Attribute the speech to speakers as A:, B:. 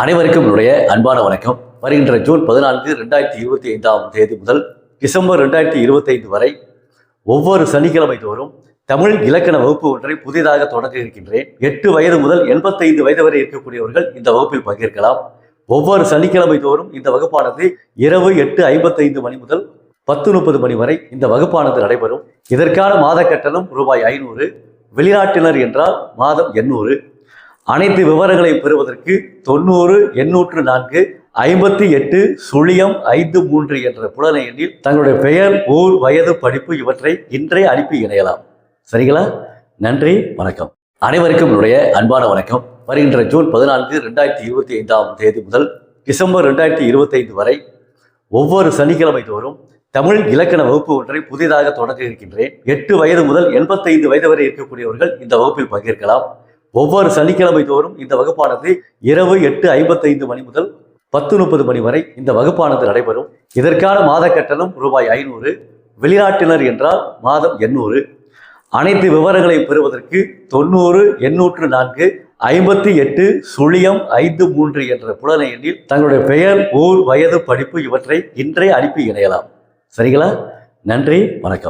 A: அனைவருக்கும் என்னுடைய அன்பான வணக்கம். வருகின்ற ஜூன் பதினான்கு ரெண்டாயிரத்தி இருபத்தி ஐந்தாம் தேதி முதல் டிசம்பர் ரெண்டாயிரத்தி இருபத்தைந்து வரை ஒவ்வொரு சனிக்கிழமை தோறும் தமிழ் இலக்கண வகுப்பு ஒன்றை புதிதாக தொடங்க இருக்கின்றேன். எட்டு வயது முதல் எண்பத்தைந்து வயது வரை இருக்கக்கூடியவர்கள் இந்த வகுப்பில் பங்கேற்கலாம். ஒவ்வொரு சனிக்கிழமை தோறும் இந்த வகுப்பானது இரவு எட்டு ஐம்பத்தைந்து மணி முதல் பத்து முப்பது மணி வரை இந்த வகுப்பானது நடைபெறும். இதற்கான மாத கட்டணம் ரூபாய் ஐநூறு வெளிநாட்டினர் என்றால் மாதம் எண்ணூறு. அனைத்து விவரங்களை பெறுவதற்கு தொண்ணூறு எண்ணூற்று நான்கு ஐம்பத்தி எட்டு சுழியம் ஐந்து மூன்று என்ற புலனை எண்ணில் தங்களுடைய பெயர் ஊர் வயது படிப்பு இவற்றை இன்றே அனுப்பி இணையலாம். சரிங்களா? நன்றி வணக்கம். அனைவருக்கும் என்னுடைய அன்பான வணக்கம். வருகின்ற ஜூன் பதினான்கு ரெண்டாயிரத்தி இருபத்தி ஐந்தாம் தேதி முதல் டிசம்பர் ரெண்டாயிரத்தி இருபத்தைந்து வரை ஒவ்வொரு சனிக்கிழமை தோறும் தமிழ் இலக்கண வகுப்பு ஒன்றை புதிதாக தொடங்க இருக்கின்றேன். எட்டு வயது முதல் எண்பத்தைந்து வயது வரை இருக்கக்கூடியவர்கள் இந்த வகுப்பில் பங்கேற்கலாம். ஒவ்வொரு சனிக்கிழமை தோறும் இந்த வகுப்பானது இரவு எட்டு ஐம்பத்தைந்து மணி முதல் பத்து முப்பது மணி வரை இந்த வகுப்பானது நடைபெறும். இதற்கான மாத கட்டணம் ரூபாய் ஐநூறு வெளிநாட்டினர் என்றால் மாதம் எண்ணூறு. அனைத்து விவரங்களை பெறுவதற்கு தொண்ணூறு எண்ணூற்று நான்கு ஐம்பத்தி எட்டு சுழியம் ஐந்து மூன்று என்ற புலனை எண்ணில் தங்களுடைய பெயர் ஊர் வயது படிப்பு இவற்றை இன்றே அனுப்பி இணையலாம். சரிங்களா? நன்றி வணக்கம்.